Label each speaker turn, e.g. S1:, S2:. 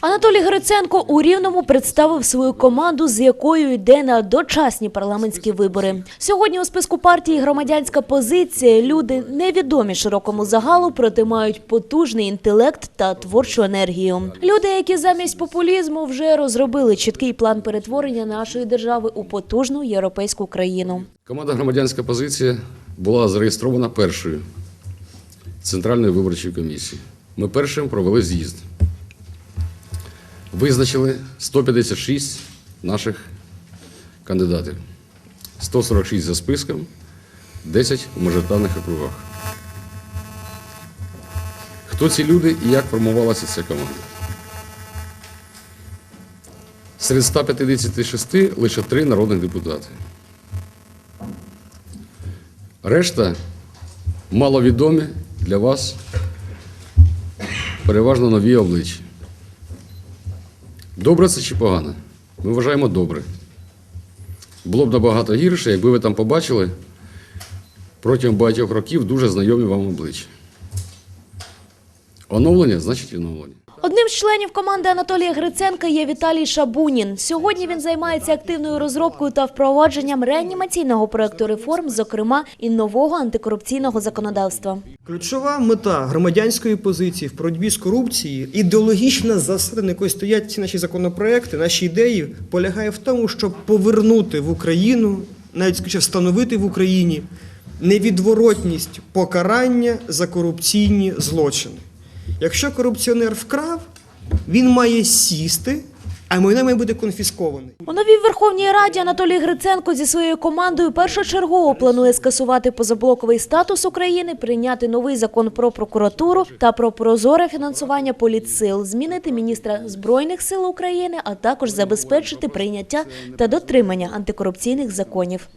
S1: Анатолій Гриценко у Рівному представив свою команду, з якою йде на дочасні парламентські вибори. Сьогодні у списку партії громадянська позиція люди невідомі широкому загалу, проте мають потужний інтелект та творчу енергію. Люди, які замість популізму вже розробили чіткий план перетворення нашої держави у потужну європейську країну.
S2: Команда громадянська позиція була зареєстрована першою Центральною виборчою комісією. Ми першим провели з'їзд. Визначили 156 наших кандидатів. 146 за списком, 10 у мажоритарних округах. Хто ці люди і як формувалася ця команда? Серед 156 лише три народних депутати. Решта маловідомі для вас, переважно нові обличчя. Добре це чи погано? Ми вважаємо добре. Було б набагато гірше, якби ви там побачили протягом багатьох років дуже знайомі вам обличчя. Оновлення значить оновлення.
S1: Одним з членів команди Анатолія Гриценка є Віталій Шабунін. Сьогодні він займається активною розробкою та впровадженням реанімаційного проекту реформ, зокрема і нового антикорупційного законодавства.
S3: Ключова мета громадянської позиції в боротьбі з корупцією, ідеологічна засада, на якої стоять ці наші законопроекти, наші ідеї, полягає в тому, щоб повернути в Україну, навіть скажімо, встановити в Україні невідворотність покарання за корупційні злочини. Якщо корупціонер вкрав, він має сісти, а майно має бути конфісковане.
S1: У новій Верховній Раді Анатолій Гриценко зі своєю командою першочергово планує скасувати позаблоковий статус України, прийняти новий закон про прокуратуру та про прозоре фінансування політсил, змінити міністра збройних сил України, а також забезпечити прийняття та дотримання антикорупційних законів.